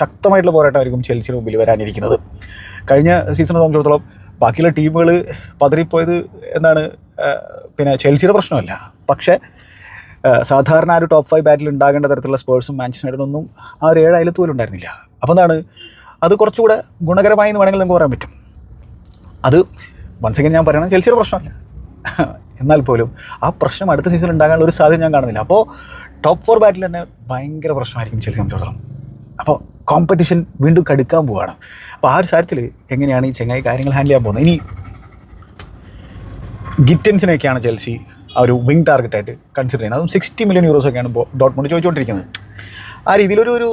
ശക്തമായിട്ടുള്ള പോരാട്ടമായിരിക്കും ചെൽസിന് മുമ്പിൽ വരാനിരിക്കുന്നത്. കഴിഞ്ഞ സീസണെ സംബന്ധിച്ചിടത്തോളം ബാക്കിയുള്ള ടീമുകൾ പതറിപ്പോയത് എന്താണ് ആ, പിന്നെ ചെൽസിയുടെ പ്രശ്നമല്ല. പക്ഷേ സാധാരണ ആ ഒരു ടോപ്പ് ഫൈവ് ബാറ്റിൽ ഉണ്ടാകേണ്ട തരത്തിലുള്ള സ്പേഴ്സും മാഞ്ചസ്റ്റർ ഒന്നും ആ ഒരു ഏഴ് അയലത്ത് പോലും ഉണ്ടായിരുന്നില്ല. അപ്പോൾ എന്താണ്? അത് കുറച്ചുകൂടെ ഗുണകരമായി എന്ന് വേണമെങ്കിൽ നമുക്ക് പറയാൻ പറ്റും. അത് വൺസ് അഗൈൻ ഞാൻ പറയണം ചെൽസിയുടെ പ്രശ്നമല്ല. എന്നാൽ പോലും ആ പ്രശ്നം അടുത്ത സീസണിൽ ഉണ്ടാകാനുള്ള ഒരു സാധ്യത ഞാൻ കാണുന്നില്ല. അപ്പോൾ ടോപ്പ് ഫോർ ബാറ്റിൽ തന്നെ ഭയങ്കര പ്രശ്നമായിരിക്കും ചെൽസി സംബന്ധിച്ചിടത്തോളം. അപ്പോൾ കോമ്പറ്റീഷൻ വീണ്ടും കടുക്കാൻ പോവുകയാണ് അപ്പോൾ ആ ഒരു കാര്യത്തിൽ എങ്ങനെയാണ് ഈ ചെങ്ങായി കാര്യങ്ങൾ ഹാൻഡിൽ ചെയ്യാൻ പോകുന്നത്? ഇനി ഗിറ്റൻസിനെയൊക്കെയാണ് ചെൽസി ആ ഒരു വിങ് ടാർഗറ്റായിട്ട് കൺസിഡർ ചെയ്യുന്നത്. അതും സിക്സ്റ്റി മില്യൺ യൂറോസ് ഒക്കെയാണ് ഇപ്പോൾ ഡോട്ട്മോണ്ട് ചോദിച്ചുകൊണ്ടിരിക്കുന്നത്. ആ രീതിയിലൊരു ഒരു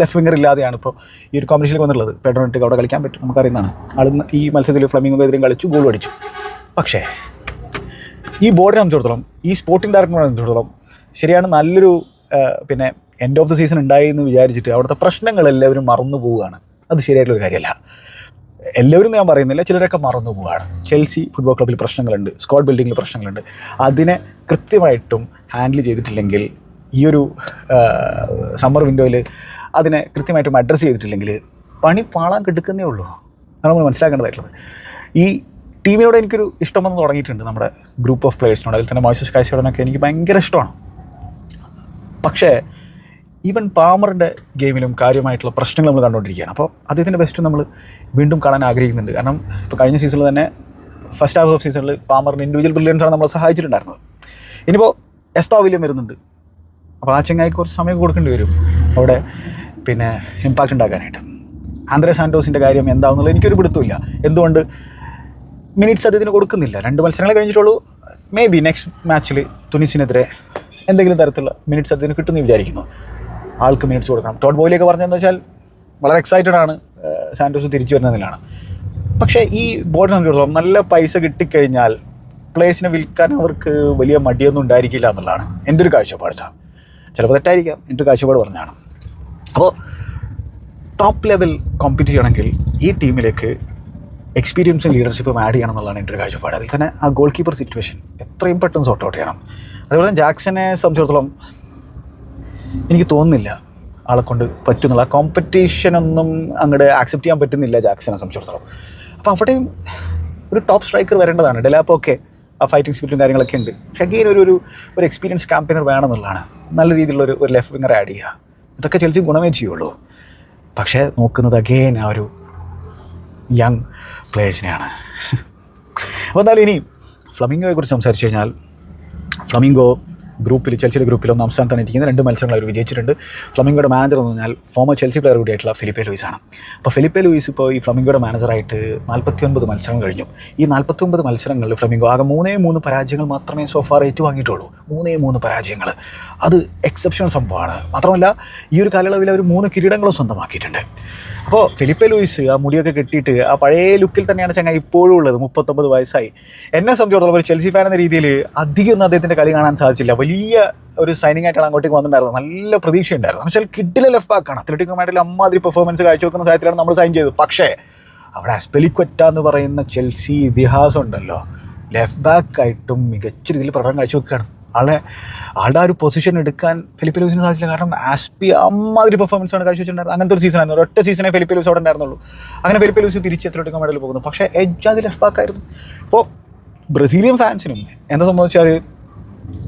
ലെഫ്റ്റ് വിങ്ങർ ഇല്ലാതെയാണ് ഇപ്പോൾ ഈ ഒരു കോമ്പറ്റീഷനിൽ വന്നിട്ടുള്ളത്. പെഡ്രോണിറ്റ് അവിടെ കളിക്കാൻ പറ്റും നമുക്കറിയുന്നതാണ്. ആൾ ഈ മത്സരത്തിൽ ഫ്ലമിംഗോ എതിരും കളിച്ചു ഗോൾ അടിച്ചു. പക്ഷേ ഈ ബോർഡിനെ സംബന്ധിച്ചിടത്തോളം ഈ സ്പോർട്ടിംഗ് ഡയറക്ടറിനെ സംബന്ധിച്ചിടത്തോളം ശരിയാണ് നല്ലൊരു പിന്നെ എൻഡ് ഓഫ് ദി സീസൺ ഉണ്ടായി എന്ന് വിചാരിച്ചിട്ട് അവിടുത്തെ പ്രശ്നങ്ങളെല്ലാവരും മറന്നു പോവുകയാണ്. അത് ശരിയായിട്ടുള്ള കാര്യമല്ല. എല്ലാവരും ഞാൻ പറയുന്നില്ല ചിലരൊക്കെ മറന്നു പോവുകയാണ് ചെൽസി ഫുട്ബോൾ ക്ലബ്ബിൽ പ്രശ്നങ്ങളുണ്ട് സ്ക്വാഡ് ബിൽഡിങ്ങിൽ പ്രശ്നങ്ങളുണ്ട്. അതിനെ കൃത്യമായിട്ടും ഹാൻഡിൽ ചെയ്തിട്ടില്ലെങ്കിൽ ഈ ഒരു സമ്മർ വിൻഡോയിൽ അതിനെ കൃത്യമായിട്ടും അഡ്രസ്സ് ചെയ്തിട്ടില്ലെങ്കിൽ പണി പാളാൻ കിടക്കുന്നേ ഉള്ളൂ. നമ്മൾ മനസ്സിലാക്കേണ്ടതായിട്ടുള്ളത്. ഈ ടീമിനോട് എനിക്കൊരു ഇഷ്ടം വന്ന് തുടങ്ങിയിട്ടുണ്ട് നമ്മുടെ ഗ്രൂപ്പ് ഓഫ് പ്ലേയേഴ്സിനോട് അതിൽ തന്നെ മോയിസസ് കാഴ്ചയോടനൊക്കെ എനിക്ക് ഭയങ്കര ഇഷ്ടമാണ്. പക്ഷേ ഈവൻ പാമറിന്റെ ഗെയിമിലും കാര്യമായിട്ടുള്ള പ്രശ്നങ്ങൾ നമ്മൾ കണ്ടുകൊണ്ടിരിക്കുകയാണ്. അപ്പോൾ അദ്ദേഹത്തിന്റെ ബെസ്റ്റ് നമ്മൾ വീണ്ടും കാണാൻ ആഗ്രഹിക്കുന്നുണ്ട്. കാരണം ഇപ്പോൾ കഴിഞ്ഞ സീസണിൽ തന്നെ ഫസ്റ്റ് ഹാഫ് ഓഫ് സീസണിൽ പാമറിന്റെ ഇൻഡിവിജ്വൽ ബ്രില്യൻസാണ് നമ്മളെ സഹായിച്ചിട്ടുണ്ടായിരുന്നത്. ഇനിയിപ്പോൾ എസ്താ വില്യം വരുന്നുണ്ട്. അപ്പോൾ ആ ചെങ്ങായിക്ക് കുറച്ച് സമയം കൊടുക്കേണ്ടി വരും. അവിടെ പിന്നെ ഇമ്പാക്റ്റ് ഉണ്ടാക്കാനായിട്ട്. ആന്ധ്ര സാന്റോസിന്റെ കാര്യം എന്താണെന്നുള്ളത് എനിക്കൊരു പിടുത്തമില്ല എന്തുകൊണ്ട്? മിനിറ്റ്സ് അദ്ദേഹത്തിന് കൊടുക്കുന്നില്ല. രണ്ട് മത്സരങ്ങൾ കഴിഞ്ഞിട്ടുള്ളൂ. മേ ബി നെക്സ്റ്റ് മാച്ചിൽ തുനിസിനെതിരെ എന്തെങ്കിലും തരത്തിലുള്ള മിനിറ്റ്സ് അദ്ദേഹത്തിന് കിട്ടുമെന്ന് വിചാരിക്കുന്നു. ആൾക്ക് മിനിറ്റ്സ് കൊടുക്കണം. ടോട്ട് ബോയിലേക്ക് പറഞ്ഞതെന്ന് വെച്ചാൽ വളരെ എക്സൈറ്റഡ് ആണ്. സാൻഡോസ് തിരിച്ചു വരുന്നതിലാണ് പക്ഷേ ഈ ബോർഡിനെ സംബന്ധിച്ചിടത്തോളം നല്ല പൈസ കിട്ടിക്കഴിഞ്ഞാൽ പ്ലേസിനെ വിൽക്കാൻ അവർക്ക് വലിയ മടിയൊന്നും ഉണ്ടായിരിക്കില്ല എന്നുള്ളതാണ് എന്റെ ഒരു കാഴ്ചപ്പാട് സാർ ചിലപ്പോൾ തെറ്റായിരിക്കാം എന്റെ കാഴ്ചപ്പാട് പറഞ്ഞാണ് അപ്പോൾ ടോപ്പ് ലെവൽ കോമ്പീറ്റ് ചെയ്യണമെങ്കിൽ ഈ ടീമിലേക്ക് എക്സ്പീരിയൻസും ലീഡർഷിപ്പും ആഡ് ചെയ്യണം എന്നുള്ളതാണ് എന്റെ ഒരു കാഴ്ചപ്പാട്. അതിൽ തന്നെ ആ ഗോൾ കീപ്പർ സിറ്റുവേഷൻ എത്രയും പെട്ടെന്ന് സോർട്ട് ഔട്ട് ചെയ്യണം. അതുപോലെ തന്നെ ജാക്സനെ സംബന്ധിച്ചിടത്തോളം എനിക്ക് തോന്നുന്നില്ല ആളെ കൊണ്ട് പറ്റുന്നില്ല കോമ്പറ്റീഷനൊന്നും അങ്ങോട്ട് ആക്സെപ്റ്റ് ചെയ്യാൻ പറ്റുന്നില്ല ജാക്സനെ സംബന്ധിച്ചിടത്തോളം. അപ്പോൾ അവിടെയും ഒരു ടോപ്പ് സ്ട്രൈക്കർ വരേണ്ടതാണ്. ഡെലാപ്പോ ഒക്കെ ആ ഫൈറ്റിംഗ് സ്പിരിറ്റും കാര്യങ്ങളൊക്കെ ഉണ്ട്. പക്ഷേ അഗെയിൻ ഒരു ഒരു ഒരു എക്സ്പീരിയൻസ് ക്യാമ്പയിനർ വേണമെന്നുള്ളതാണ്. നല്ല രീതിയിലുള്ള ഒരു ലെഫ്റ്റ് വിങ്ങർ ആഡ് ചെയ്യുക. ഇതൊക്കെ ചെൽസി ഗുണമേ ചെയ്യുള്ളൂ. പക്ഷേ നോക്കുന്നത് അഗെയിൻ ആ ഒരു യങ് പ്ലേയേഴ്സിനെയാണ് അപ്പോൾ എന്നാലും ഇനി ഫ്ലമിംഗോയെ കുറിച്ച് സംസാരിച്ചു കഴിഞ്ഞാൽ ഫ്ലമിംഗോ ഗ്രൂപ്പിൽ ചെൽസിയുടെ ഗ്രൂപ്പിൽ ഒന്നാം സ്ഥാനത്താണ് ഇരിക്കുന്നത് രണ്ട് മത്സരങ്ങൾ അവർ വിജയിച്ചിട്ടുണ്ട്. ഫ്ലമിംഗോയുടെ മാനേജർ എന്ന് പറഞ്ഞാൽ ഫോമർ ചെൽസി പ്ലെയർ കൂടിയായിട്ടുള്ള ഫിലിപ്പെ ലൂയിസ് ആണ്. അപ്പോൾ ഫിലിപ്പെ ലൂയിസ് ഇപ്പോൾ ഈ ഫ്ലമിംഗോയുടെ മാനേജറായിട്ട് നാൽപ്പത്തി ഒൻപത് മത്സരങ്ങൾ കഴിഞ്ഞു. ഈ നാൽപ്പത്തി ഒൻപത് മത്സരങ്ങളിൽ ഫ്ലമിംഗോ ആകെ മൂന്നേ മൂന്ന് പരാജയങ്ങൾ മാത്രമേ സോഫാർ ഏറ്റുവാങ്ങിയിട്ടുള്ളൂ. മൂന്നേ മൂന്ന് പരാജയങ്ങൾ. അത് എക്സെപ്ഷണൽ സംഭവമാണ്. മാത്രമല്ല ഈ ഒരു കാലയളവിൽ അവർ മൂന്ന് കിരീടങ്ങളും സ്വന്തമാക്കിയിട്ടുണ്ട്. അപ്പോൾ ഫിലിപ്പെ ലൂയിസ് ആ മുടിയൊക്കെ കെട്ടിയിട്ട് ആ പഴയ ലുക്കിൽ തന്നെയാണ് ചങ്ങ ഇപ്പോഴും ഉള്ളത്. മുപ്പത്തൊമ്പത് വയസ്സായി. എന്നെ സംബന്ധിച്ചിടത്തോളം ഒരു ചെൽസി ഫാൻ എന്ന രീതിയിൽ അധികം ഒന്നും അദ്ദേഹത്തിന്റെ കളി കാണാൻ സാധിച്ചില്ല. വലിയ ഒരു സൈനിങ് ആയിട്ടാണ് അങ്ങോട്ടേക്ക് വന്നിട്ടുണ്ടായിരുന്നത്. നല്ല പ്രതീക്ഷയുണ്ടായിരുന്നു. എന്ന് വെച്ചാൽ കിഡിലെ ലെഫ്റ്റ് ബാക്കാണ് അത്ലറ്റിക് മാഡിൽ അമ്മാതിരി പെർഫോമൻസ് കാഴ്ചവെക്കുന്ന സാഹചര്യത്തിലാണ് നമ്മൾ സൈൻ ചെയ്തത്. പക്ഷേ അവിടെ അസ്പെലിക്വറ്റ എന്ന് പറയുന്ന ചെൽസി ഇതിഹാസം ഉണ്ടല്ലോ ലെഫ്റ്റ് ബാക്കായിട്ടും മികച്ച രീതിയിൽ പ്രകടനം കാഴ്ചവെക്കുകയാണ്. ആളെ ആളുടെ ആ ഒരു പൊസിഷൻ എടുക്കാൻ ഫിലിപ്പ് ലൂസിന് സാധിച്ചില്ല. കാരണം ആസ്പി അമ്മാതിരി പെർഫോമൻസ് ആണ് കാഴ്ചവെച്ചിട്ടുണ്ടായിരുന്നത്. അങ്ങനത്തെ ഒരു സീസൺ ആയിരുന്നു. ഒറ്റ സീസണെ ഫിലിപ്പ് ലൂസ് അവിടെ ഉണ്ടായിരുന്നുള്ളൂ. അങ്ങനെ ഫിലിപ്പ് ലൂസ് തിരിച്ച് അത്ലറ്റിക് മെഡൽ പോകുന്നു. പക്ഷേ എഡ്ജ് അത് ലെഫ്റ്റ് അപ്പോൾ ബ്രസീലിയൻ ഫാൻസിനും എന്താ സംഭവിച്ചാൽ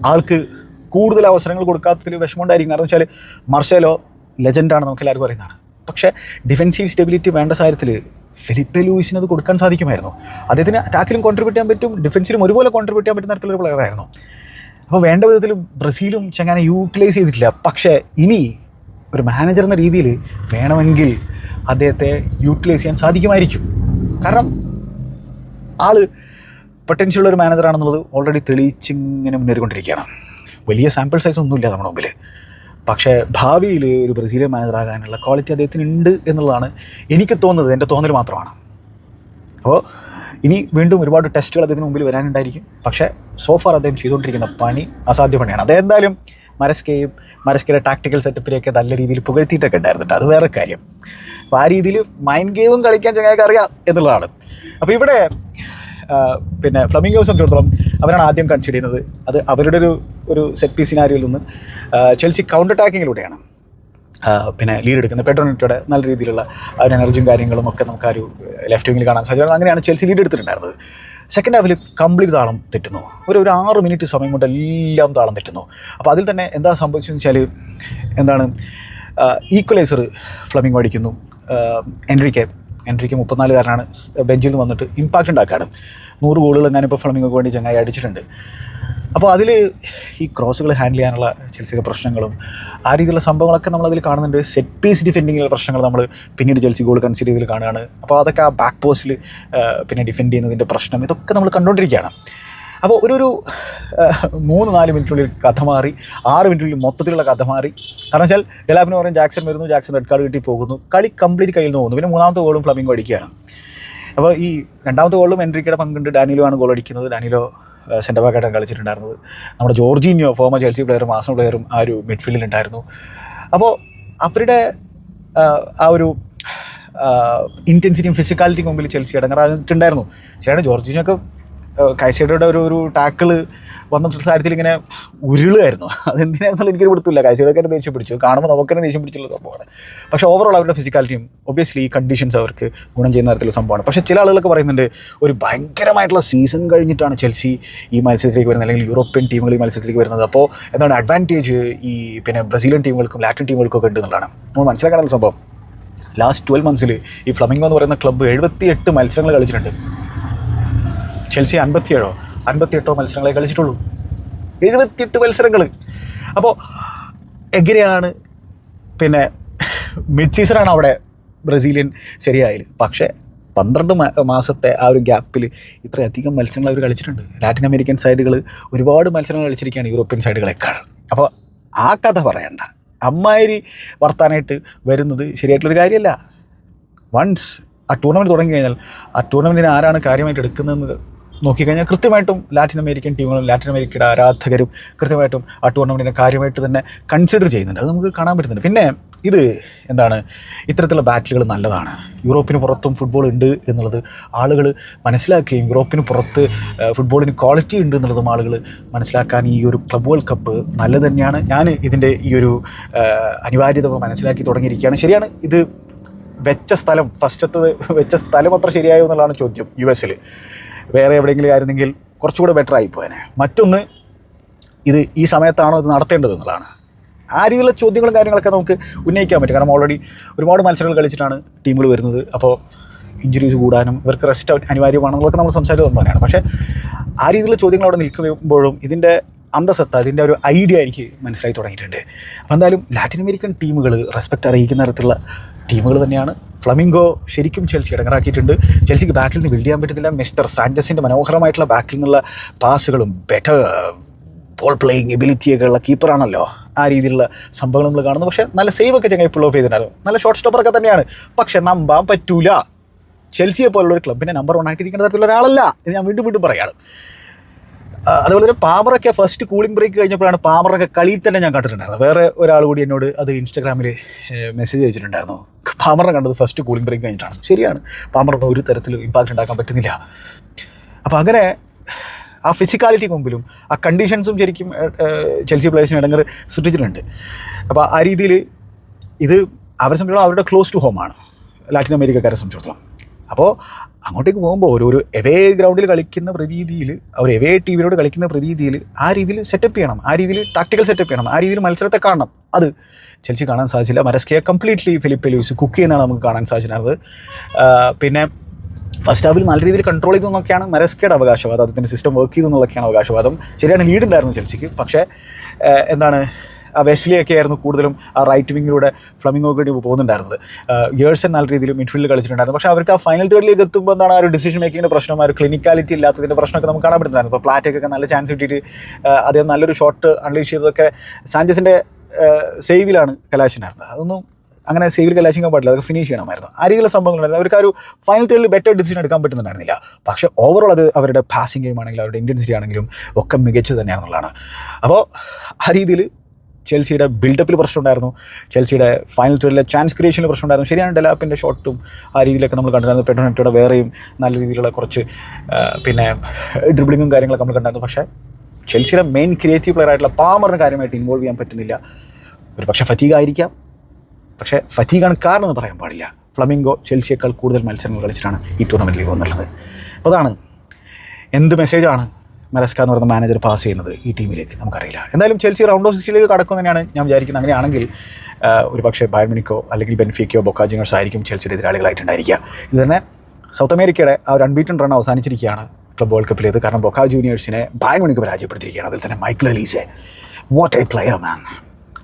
ആൾക്ക് കൂടുതൽ അവസരങ്ങൾ കൊടുക്കാത്തതിൽ വിഷമമുണ്ടായിരിക്കും. കാരണം വെച്ചാൽ മർഷലോ ലെജൻഡാണ് നമുക്ക് എല്ലാവർക്കും അറിയുന്നതാണ്. പക്ഷേ ഡിഫെൻസീവ് സ്റ്റെബിലിറ്റി വേണ്ട സാഹചര്യത്തിൽ ഫിലിപ്പെ ലൂയിസിന് അത് കൊടുക്കാൻ സാധിക്കുമായിരുന്നു. അദ്ദേഹത്തിന് അറ്റാക്കിലും കോൺട്രിബ്യൂട്ട് ചെയ്യാൻ പറ്റും ഡിഫൻസിലും ഒരുപോലെ കോൺട്രിബ്യൂട്ട് ചെയ്യാൻ പറ്റുന്ന തരത്തിലൊരു പ്ലെയർ ആയിരുന്നു. അപ്പോൾ വേണ്ട വിധത്തിൽ ബ്രസീലും ചങ്ങനെ യൂട്ടിലൈസ് ചെയ്തിട്ടില്ല. പക്ഷേ ഇനി ഒരു മാനേജർ എന്ന രീതിയിൽ വേണമെങ്കിൽ അദ്ദേഹത്തെ യൂട്ടിലൈസ് ചെയ്യാൻ സാധിക്കുമായിരിക്കും. കാരണം ആൾ പൊട്ടൻഷ്യൽ ഒരു മാനേജറാണെന്നുള്ളത് ഓൾറെഡി തെളിയിച്ചിങ്ങനെ മുന്നേറിക്കൊണ്ടിരിക്കുകയാണ്. വലിയ സാമ്പിൾ സൈസ് ഒന്നുമില്ല നമ്മുടെ മുമ്പിൽ പക്ഷേ ഭാവിയിൽ ഒരു ബ്രസീലിയൻ മാനേജർ ആകാനുള്ള ക്വാളിറ്റി അദ്ദേഹത്തിന് ഉണ്ട് എന്നുള്ളതാണ് എനിക്ക് തോന്നുന്നത്. എന്റെ തോന്നൽ മാത്രമാണ്. അപ്പോൾ ഇനി വീണ്ടും ഒരുപാട് ടെസ്റ്റുകൾ അദ്ദേഹത്തിന് മുമ്പിൽ വരാനുണ്ടായിരിക്കും. പക്ഷേ സോഫാർ അദ്ദേഹം ചെയ്തുകൊണ്ടിരിക്കുന്ന പണി അസാധ്യ പണിയാണ് അദ്ദേഹം എന്തായാലും മരസ്കയും മരസ്കയുടെ ടാക്ടിക്കൽ സെറ്റപ്പിനെയൊക്കെ നല്ല രീതിയിൽ പുകഴ്ത്തിയിട്ടൊക്കെ ഉണ്ടായിരുന്നു അത് വേറെ കാര്യം. അപ്പോൾ ആ രീതിയിൽ മൈൻഡ് ഗെയിമും കളിക്കാൻ ചങ്ങായിക്ക് അറിയാം എന്നുള്ളതാണ്. അപ്പോൾ ഇവിടെ പിന്നെ ഫ്ലമിംഗോസ് സംബന്ധിച്ചിടത്തോളം അവരാണ് ആദ്യം കൺസിഡർ ചെയ്യുന്നത്. അത് അവരുടെ ഒരു ഒരു സെറ്റ് പീസിനാരിയിൽ സിനാരിയിൽ നിന്ന് ചെൽസി കൗണ്ടർ അറ്റാക്കിങ്ങിലൂടെയാണ് പിന്നെ ലീഡ് എടുക്കുന്ന പെട്രോണിറ്റയുടെ നല്ല രീതിയിലുള്ള ഒരു എനർജിയും കാര്യങ്ങളും ഒക്കെ നമുക്ക് ആ ഒരു ലെഫ്റ്റ് വിങ്ങിൽ കാണാൻ സാധിക്കും അങ്ങനെയാണ് ചെൽസി ലീഡ് എടുത്തിട്ടുണ്ടായിരുന്നത്. സെക്കൻഡ് ഹാഫിൽ കംപ്ലീറ്റ് താളം തെറ്റുന്നു. ഒരു ഒരു ആറ് മിനിറ്റ് സമയം കൊണ്ട് എല്ലാം താളം തെറ്റുന്നു. അപ്പോൾ അതിൽ തന്നെ എന്താ സംഭവിച്ചതെന്ന് വെച്ചാൽ എന്താണ് ഈക്വലൈസർ ഫ്ലമിംഗ് അടിക്കുന്നു. എൻട്രിക്ക് എൻട്രിക്ക് മുപ്പത്തിനാലുകാരനാണ് ബെഞ്ചിൽ നിന്ന് വന്നിട്ട് ഇമ്പാക്റ്റ് ഉണ്ടാക്കാണ്. നൂറ് ഗോളുകൾ എങ്ങാനും ഇപ്പോൾ ഫ്ലമിങ്ങൾക്ക് വേണ്ടി ചങ്ങായി അടിച്ചിട്ടുണ്ട്. അപ്പോൾ അതിൽ ഈ ക്രോസുകൾ ഹാൻഡിൽ ചെയ്യാനുള്ള ചെൽസിയുടെ പ്രശ്നങ്ങളും ആ രീതിയിലുള്ള സംഭവങ്ങളൊക്കെ നമ്മൾ കാണുന്നുണ്ട്. സെറ്റ് പീസ് ഡിഫെൻഡിങ്ങിലെ പ്രശ്നങ്ങൾ നമ്മൾ പിന്നീട് ചെൽസി ഗോൾ കൺസിഡർ ചെയ്തതിൽ കാണുകയാണ്. അപ്പോൾ അതൊക്കെ ആ ബാക്ക് പോസ്റ്റിൽ പിന്നെ ഡിഫെൻഡ് ചെയ്യുന്നതിന്റെ പ്രശ്നം ഇതൊക്കെ നമ്മൾ കണ്ടുകൊണ്ടിരിക്കുകയാണ്. അപ്പോൾ ഒരു ഒരു മൂന്ന് നാല് മിനിറ്റിനുള്ളിൽ കഥ മാറി ആറ് മിനിറ്റിനുള്ളിൽ മൊത്തത്തിലുള്ള കഥ മാറി. കാരണം വെച്ചാൽ ഗലാബിന് പറയും ജാക്സൺ വരുന്നു ജാക്സൺ റെഡ് കാർഡ് കിട്ടി പോകുന്നു കളി കംപ്ലീറ്റ് കയ്യിൽ നിന്ന് പോകുന്നു. പിന്നെ മൂന്നാമത്തെ ഗോളും ഫ്ലമിംഗ് അടിക്കുകയാണ്. അപ്പോൾ ഈ രണ്ടാമത്തെ ഗോളും എൻട്രിക്കയുടെ പങ്കുണ്ട്. ഡാനിലോ ആണ് ഗോൾ അടിക്കുന്നത്. ഡാനിലോ സെന്റർ ബാക്കായിട്ടാണ് കളിച്ചിട്ടുണ്ടായിരുന്നത്. നമ്മുടെ ജോർജീനിയോ ഫോമർ ചെൽസി പ്ലെയറും ആസൺ പ്ലെയറും ആ ഒരു മിഡ്ഫീൽഡിൽ ഉണ്ടായിരുന്നു. അപ്പോൾ അവരുടെ ആ, ഒരു ഇന്റൻസിറ്റിയും ഫിസിക്കാലിറ്റിയും മുമ്പിൽ ചെൽസി ഇടങ്ങറായിട്ടുണ്ടായിരുന്നു. ശരിയാണ് ജോർജീനിയൊക്കെ കാഴ്ചയുടെ ഒരു ഒരു ടാക്കിൾ വന്ന സാരത്തിൽ ഇങ്ങനെ ഉരുളുമായിരുന്നു അതെന്തിനാണെന്നുള്ള എനിക്കൊരു പിടുത്തില്ല കാഴ്ചയുടെ ദേഷ്യം പിടിച്ചു. കാണുമ്പോൾ നമുക്ക് തന്നെ ദേഷ്യം പിടിച്ചുള്ള സംഭവമാണ്. പക്ഷേ ഓവറോൾ അവരുടെ ഫിസിക്കാലിറ്റിയും ഒബ്വിയസ്ലി ഈ കണ്ടീഷൻസ് അവർക്ക് ഗുണം ചെയ്യുന്ന തരത്തിലുള്ള സംഭവമാണ്. പക്ഷേ ചില ആളുകളൊക്കെ പറയുന്നുണ്ട് ഒരു ഭയങ്കരമായിട്ടുള്ള സീസൺ കഴിഞ്ഞിട്ടാണ് ചെൽസി ഈ മത്സരത്തിലേക്ക് വരുന്നത് അല്ലെങ്കിൽ യൂറോപ്യൻ ടീമുകൾ ഈ മത്സരത്തിലേക്ക് വരുന്നത്. അപ്പോൾ എന്താണ് അഡ്വാന്റേജ് ഈ പിന്നെ ബ്രസീലിയൻ ടീമുകൾക്കും ലാറ്റിൻ ടീമുകൾക്കും ഒക്കെ ഉണ്ട് എന്നുള്ളതാണ്. നമ്മൾ മനസ്സിലാക്കാനുള്ള സംഭവം. ലാസ്റ്റ് ട്വൽവ് മന്ത്സിൽ ഈ ഫ്ലമിംഗോ എന്ന് പറയുന്ന ക്ലബ്ബ് എഴുപത്തിയെട്ട് മത്സരങ്ങൾ കളിച്ചിട്ടുണ്ട്. ചെൽസി അൻപത്തിയേഴോ? അൻപത്തിയെട്ടോ മത്സരങ്ങളെ കളിച്ചിട്ടുള്ളൂ. എഴുപത്തിയെട്ട് മത്സരങ്ങൾ അപ്പോൾ എങ്ങനെയാണ് പിന്നെ മിഡ് സീസണാണ് അവിടെ ബ്രസീലിയൻ ശരിയായത്. പക്ഷേ പന്ത്രണ്ട് മാസത്തെ ആ ഒരു ഗ്യാപ്പിൽ ഇത്രയധികം മത്സരങ്ങൾ അവർ കളിച്ചിട്ടുണ്ട്. ലാറ്റിൻ അമേരിക്കൻ സൈഡുകൾ ഒരുപാട് മത്സരങ്ങൾ കളിച്ചിരിക്കുകയാണ് യൂറോപ്യൻ സൈഡുകളെക്കാൾ അപ്പോൾ ആ കഥ പറയണ്ട. അമ്മായിരി വർത്താനായിട്ട് വരുന്നത് ശരിയായിട്ടുള്ളൊരു കാര്യമല്ല വൺസ് ആ ടൂർണമെന്റ് തുടങ്ങി കഴിഞ്ഞാൽ ആ ടൂർണമെന്റിന് ആരാണ് കാര്യമായിട്ട് എടുക്കുന്നതെന്ന് നോക്കിക്കഴിഞ്ഞാൽ കൃത്യമായിട്ടും ലാറ്റിൻ അമേരിക്കൻ ടീമുകളും ലാറ്റിൻ അമേരിക്കയുടെ ആരാധകരും കൃത്യമായിട്ടും ആ ടൂർണമെന്റിനെ കാര്യമായിട്ട് തന്നെ കൺസിഡർ ചെയ്യുന്നുണ്ട്. അത് നമുക്ക് കാണാൻ പറ്റുന്നുണ്ട്. പിന്നെ ഇത് എന്താണ്? ഇത്തരത്തിലുള്ള ബാറ്റിലുകൾ നല്ലതാണ്. യൂറോപ്പിന് പുറത്തും ഫുട്ബോൾ ഉണ്ട് എന്നുള്ളത് ആളുകൾ മനസ്സിലാക്കുകയും യൂറോപ്പിന് പുറത്ത് ഫുട്ബോളിന് ക്വാളിറ്റി ഉണ്ട് എന്നുള്ളതും ആളുകൾ മനസ്സിലാക്കാൻ ഈ ഒരു ക്ലബ് വേൾഡ് കപ്പ് നല്ലത് തന്നെയാണ്. ഞാൻ ഇതിന്റെ ഈ ഒരു അനിവാര്യത മനസ്സിലാക്കി തുടങ്ങിയിരിക്കുകയാണ്. ശരിയാണ് ഇത് വെച്ച സ്ഥലം ഫസ്റ്റത്തത് വെച്ച സ്ഥലം അത്ര ശരിയായോ എന്നുള്ളതാണ് ചോദ്യം യു എസിൽ വേറെ എവിടെയെങ്കിലും ആയിരുന്നെങ്കിൽ കുറച്ചുകൂടെ ബെറ്റർ ആയിപ്പോയനെ മറ്റൊന്ന് ഇത് ഈ സമയത്താണോ ഇത് നടത്തേണ്ടത് എന്നുള്ളതാണ്. ആ രീതിയിലുള്ള ചോദ്യങ്ങളും കാര്യങ്ങളൊക്കെ നമുക്ക് ഉന്നയിക്കാൻ പറ്റും. കാരണം ഓൾറെഡി ഒരുപാട് മത്സരങ്ങൾ കളിച്ചിട്ടാണ് ടീമുകൾ വരുന്നത്. അപ്പോൾ ഇഞ്ചുറീസ് കൂടാനും ഇവർക്ക് റെസ്റ്റ് അനിവാര്യമാണെന്നൊക്കെ നമ്മൾ സംസാരിച്ചത് തന്നെയാണ് പക്ഷേ ആ രീതിയിലുള്ള ചോദ്യങ്ങൾ അവിടെ നിൽക്കുമ്പോഴും ഇതിന്റെ അന്തസത്ത ഇതിന്റെ ഒരു ഐഡിയ എനിക്ക് മനസ്സിലായി തുടങ്ങിയിട്ടുണ്ട്. അപ്പോൾ എന്തായാലും ലാറ്റിൻ അമേരിക്കൻ ടീമുകൾ റെസ്പെക്റ്റ് അറിയിക്കുന്ന തരത്തിലുള്ള ടീമുകൾ തന്നെയാണ്. ഫ്ലമിംഗോ ശരിക്കും ചെൽസി ഇടങ്ങറാക്കിയിട്ടുണ്ട്. ചെൽസിക്ക് ബാക്കിൽ നിന്ന് ബിൽഡ് ചെയ്യാൻ പറ്റുന്നില്ല. മിസ്റ്റർ സാഞ്ചസിന്റെ മനോഹരമായിട്ടുള്ള ബാക്കിൽ നിന്നുള്ള പാസുകളും ബെറ്റർ ബോൾ പ്ലേയിങ് എബിലിറ്റിയൊക്കെ ഉള്ള കീപ്പറാണല്ലോ ആ രീതിയിലുള്ള സംഭവങ്ങൾ നമ്മൾ കാണുന്നു പക്ഷേ നല്ല സേവ് ഒക്കെ ചങ്ങായി പുൾ ഓഫ് ചെയ്തിട്ടുണ്ടായിരുന്നു. നല്ല ഷോർട്ട് സ്റ്റോപ്പറൊക്കെ തന്നെയാണ്. പക്ഷേ നമ്പാൻ പറ്റൂല. ചെൽസിയെ പോലുള്ള ഒരു ക്ലബിന്റെ നമ്പർ വൺ ആയിട്ടിരിക്കുന്ന തരത്തിലുള്ള ഒരാളല്ല ഇത് ഞാൻ വീണ്ടും വീണ്ടും പറയാണ്. അതുപോലെ തന്നെ പാമറൊക്കെ ഫസ്റ്റ് കൂളിംഗ് ബ്രേക്ക് കഴിഞ്ഞപ്പോഴാണ് പാമറൊക്കെ കളിയിൽ തന്നെ ഞാൻ കണ്ടിട്ടുണ്ടായിരുന്നത്. വേറെ ഒരാൾ കൂടി എന്നോട് അത് ഇൻസ്റ്റാഗ്രാമിൽ മെസ്സേജ് അയച്ചിട്ടുണ്ടായിരുന്നു. പാമറിനെ കണ്ടത് ഫസ്റ്റ് കൂളിംഗ് ബ്രേക്ക് കഴിഞ്ഞിട്ടാണ്. ശരിയാണ്. പാമറിന് ഒരു തരത്തിലും ഇമ്പാക്റ്റ് ഉണ്ടാക്കാൻ പറ്റുന്നില്ല. അപ്പോൾ അങ്ങനെ ആ ഫിസിക്കാലിറ്റി മുമ്പിലും ആ കണ്ടീഷൻസും ശരിക്കും ചെൽസി പ്ലേയേഴ്സിന് ഇടങ്ങർ സൃഷ്ടിച്ചിട്ടുണ്ട്. അപ്പോൾ ആ രീതിയിൽ ഇത് അവരെ സംബന്ധിച്ചിടത്തോളം അവരുടെ ക്ലോസ് ടു ഹോമാണ് ലാറ്റിൻ അമേരിക്കക്കാരെ സംബന്ധിച്ചിടത്തോളം. അപ്പോൾ അങ്ങോട്ടേക്ക് പോകുമ്പോൾ ഒരു ഒരു എവേ ഗ്രൗണ്ടിൽ കളിക്കുന്ന പ്രതീതിയിൽ അവർ എവേ ടീമിനോട് കളിക്കുന്ന പ്രതീതിയിൽ ആ രീതിയിൽ സെറ്റപ്പ് ചെയ്യണം. ആ രീതിയിൽ ടാക്ടിക്കൽ സെറ്റപ്പ് ചെയ്യണം. ആ രീതിയിൽ മത്സരത്തെ കാണണം. അത് ചെൽസി കാണാൻ സാധിച്ചില്ല. മരസ്കിയെ കംപ്ലീറ്റ്ലി ഫിലിപ്പ് ലൂയിസ് കുക്ക് ചെയ്യുന്നതാണ് നമുക്ക് കാണാൻ സാധിച്ചിരുന്നത്. പിന്നെ ഫസ്റ്റ് ഹാഫിൽ നല്ല രീതിയിൽ കൺട്രോൾ ചെയ്തെന്നൊക്കെയാണ് മരസ്കയുടെ അവകാശവാദം. അദ്ദേഹത്തിന്റെ സിസ്റ്റം വർക്ക് ചെയ്തു എന്നുള്ളതൊക്കെയാണ് അവകാശവാദം. ശരിയാണ് ലീഡ് ഉണ്ടായിരുന്നു ചെൽസിക്ക്. പക്ഷേ എന്താണ് വെസ്ലിയൊക്കെ ആയിരുന്നു കൂടുതലും റൈറ്റ് വിങ്ങിലൂടെ ഫ്ലമിംഗോക്ക് കൂടി പോകുന്നുണ്ടായിരുന്നത്. ഗേഴ്സൺ നല്ല രീതിയിൽ മിഡ്ഫീൽഡിൽ കളിച്ചിട്ടുണ്ടായിരുന്നു. പക്ഷേ അവർക്ക് ആ ഫൈനൽ തേർഡിലേക്ക് എത്തുമ്പോൾ എന്താണ് ആ ഒരു ഡിസിഷൻ മേക്കിങ്ങിന്റെ പ്രശ്നം ആ ഒരു ക്ലിനിക്കാലിറ്റി ഇല്ലാത്തതിന്റെ പ്രശ്നമൊക്കെ നമുക്ക് കാണാൻ പറ്റുന്നുണ്ടായിരുന്നു അപ്പോൾ പ്ലാറ്റൊക്കെ നല്ല ചാൻസ് കിട്ടിയിട്ട് അദ്ദേഹം നല്ലൊരു ഷോട്ട് അൺലീഷ് ചെയ്തതൊക്കെ സാഞ്ചസിന്റെ സേവിലാണ് കലാശനായിരുന്നത് അതൊന്നും അങ്ങനെ സേവിൽ കലാശിക്കാൻ പാടില്ല. അതൊക്കെ ഫിനിഷ് ചെയ്യണമായിരുന്നു. ആ രീതിയിലുള്ള സംഭവങ്ങളുണ്ടായിരുന്നു. അവർക്ക് ആ ഒരു ഫൈനൽ തേർഡിൽ ബെറ്റർ ഡിസിഷൻ എടുക്കാൻ പറ്റുന്നുണ്ടായിരുന്നില്ല. പക്ഷേ ഓവറോൾ അത് അവരുടെ പാസിംഗ് ഗെയിം ആണെങ്കിലും അവരുടെ ഇന്റൻസിറ്റി ആണെങ്കിലും ഒക്കെ മികച്ചത് തന്നെയാണെന്നുള്ളതാണ്. അപ്പോൾ ആ രീതിയിൽ ചെൽസിയുടെ ബിൽഡപ്പിൽ പ്രശ്നമുണ്ടായിരുന്നു. ചെൽസിയുടെ ഫൈനൽ തേർഡിലെ ചാൻസ് ക്രിയേഷനിൽ പ്രശ്നമുണ്ടായിരുന്നു. ശരിയാണ് ഡെലാപ്പിന്റെ ഷോട്ടും ആ രീതിയിലൊക്കെ നമ്മൾ കണ്ടിരുന്നത് പെട്രോനെറ്റയുടെ വേറെയും നല്ല രീതിയിലുള്ള കുറച്ച് പിന്നെ ഡ്രിബ്ലിങ്ങും കാര്യങ്ങളൊക്കെ നമ്മൾ കണ്ടായിരുന്നു പക്ഷേ ചെൽസിയുടെ മെയിൻ ക്രിയേറ്റീവ് പ്ലെയർ ആയിട്ടുള്ള പാമറിന് കാര്യമായിട്ട് ഇൻവോൾവ് ചെയ്യാൻ പറ്റുന്നില്ല. ഒരു പക്ഷേ ഫറ്റീഗ് ആയിരിക്കാം. പക്ഷേ ഫറ്റീഗാണ് കാരണം എന്ന് പറയാൻ പാടില്ല. ഫ്ലമിംഗോ ചെൽസിയേക്കാൾ കൂടുതൽ മത്സരങ്ങൾ കളിച്ചിട്ടാണ് ഈ ടൂർണമെന്റിലേക്ക് വന്നുള്ളത് അപ്പോൾ അതാണ്. എന്ത് മെസ്സേജാണ് മെറസ്ക എന്ന് പറയുന്ന മാനേജർ പാസ് ചെയ്യുന്നത് ഈ ടീമിലേക്ക് നമുക്കറിയില്ല. എന്തായാലും ചെൽസി റൗണ്ട് ഓഫ് സിക്സ്റ്റിലേക്ക് കടക്കും തന്നെയാണ് ഞാൻ വിചാരിക്കുന്നത്. അങ്ങനെയാണെങ്കിൽ ഒരു പക്ഷേ ബയർമിനിക്കോ അല്ലെങ്കിൽ ബെൻഫിക്കോ ബൊക്കാജിങ്ങോസ് ആയിരിക്കും ചെൽസിയുടെ എതിരാളികളായിട്ടുണ്ടായിരിക്കുക. ഇത് തന്നെ സൗത്ത് അമേരിക്കയുടെ ആ ഒരു അൺബീറ്റൺ റൺ അവസാനിച്ചിരിക്കുകയാണ് ക്ലബ് വേൾഡ് കപ്പിലേത് കാരണം ബൊക്ക ജൂനിയേഴ്സിനെ ബാഡ്മിനിക്ക് പരാജയപ്പെടുത്തിയിരിക്കുകയാണ്. അതിൽ തന്നെ Michael Olise what a player man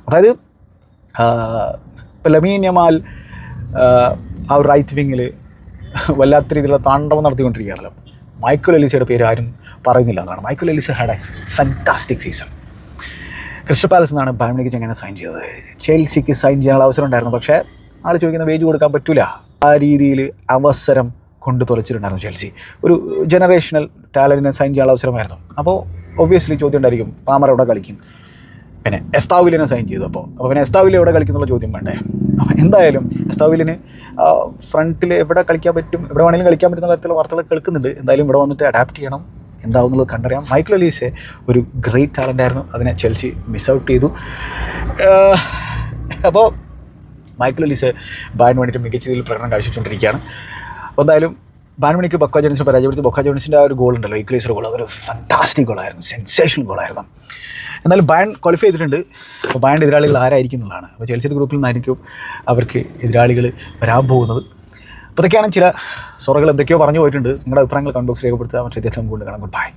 അതായത് ഇപ്പോൾ ലമീൻ യമാൽ ആ, റൈറ്റ് വിങ്ങിൽ വല്ലാത്ത രീതിയിലുള്ള താണ്ഡവം നടത്തിക്കൊണ്ടിരിക്കുകയാണല്ലോ. മൈക്കിൾ എലിസയുടെ പേര് ആരും പറയുന്നില്ല എന്നാണ്. Michael Olise had a fantastic season Crystal Palace എന്നാണ് ബാമിനിക്ക് എങ്ങനെ സൈൻ ചെയ്തത്. ചെൽസിക്ക് സൈൻ ചെയ്യാനുള്ള അവസരം ഉണ്ടായിരുന്നു പക്ഷേ ആൾ ചോദിക്കുന്ന വേജ് കൊടുക്കാൻ പറ്റില്ല ആ രീതിയിൽ അവസരം കൊണ്ടു തുലച്ചിട്ടുണ്ടായിരുന്നു ചെൽസി. ഒരു ജനറേഷണൽ ടാലന്റിനെ സൈൻ ചെയ്യാനുള്ള അവസരമായിരുന്നു. അപ്പോൾ ഒബ്വിയസ്ലി ചോദ്യം ഉണ്ടായിരിക്കും പാമർ എവിടെ കളിക്കും? പിന്നെ എസ്താവിലിനെ സൈൻ ചെയ്തു. അപ്പോൾ അപ്പോൾ പിന്നെ എസ്താവിൽ എവിടെ കളിക്കുന്നുള്ള ചോദ്യം വേണ്ടേ? അപ്പോൾ എന്തായാലും എസ്താവിലിന് ഫ്രണ്ടിൽ എവിടെ കളിക്കാൻ പറ്റും എവിടെ വേണമെങ്കിലും കളിക്കാൻ പറ്റുന്ന തരത്തിലുള്ള വാർത്തകൾ കേൾക്കുന്നുണ്ട്. എന്തായാലും ഇവിടെ വന്നിട്ട് അഡാപ്റ്റ് ചെയ്യണം എന്താവുന്നുള്ളത് കണ്ടറിയാം. മൈക്കിൾ അലീസെ ഒരു ഗ്രേറ്റ് ടാലന്റ് ആയിരുന്നു. അതിനെ ചെൽസി മിസ് ഔട്ട് ചെയ്തു. അപ്പോൾ മൈക്കിൾ അലീസെ ബാൻ വേണ്ടിയിട്ട് മികച്ച രീതിയിൽ പ്രകടനം കാഴ്ചവെച്ചുകൊണ്ടിരിക്കുകയാണ്. അപ്പോൾ എന്തായാലും ബാൻമണിക്ക് ബൊക്ക ജോൺസിനെ പരാജയപ്പെടുത്തി. ബൊക്ക ജോൺസിന്റെ ആ ഒരു ഗോൾ ഉണ്ടല്ലോ ഈക്വലൈസർ ഗോൾ അതൊരു ഫാന്റാസ്റ്റിക് ഗോളായിരുന്നു സെൻസേഷണൽ ഗോളായിരുന്നു എന്നാലും ബയൺ ക്വാളിഫൈ ചെയ്തിട്ടുണ്ട്. അപ്പോൾ ബയന്റെ എതിരാളികൾ ആരായിരിക്കും എന്നുള്ളതാണ്. അപ്പോൾ ചെൽസിയുടെ ഗ്രൂപ്പിൽ നിന്നായിരിക്കും അവർക്ക് എതിരാളികൾ വരാൻ പോകുന്നത്. അപ്പോൾ ഇതൊക്കെയാണ് ചില സൊറകൾ എന്തൊക്കെയോ പറഞ്ഞു പോയിട്ടുണ്ട്. നിങ്ങളുടെ അഭിപ്രായങ്ങൾ കമന്റ് ബോക്സ് രേഖപ്പെടുത്തുക. മറ്റേ വ്യത്യാസം കൊണ്ട് കാണാം. Good bye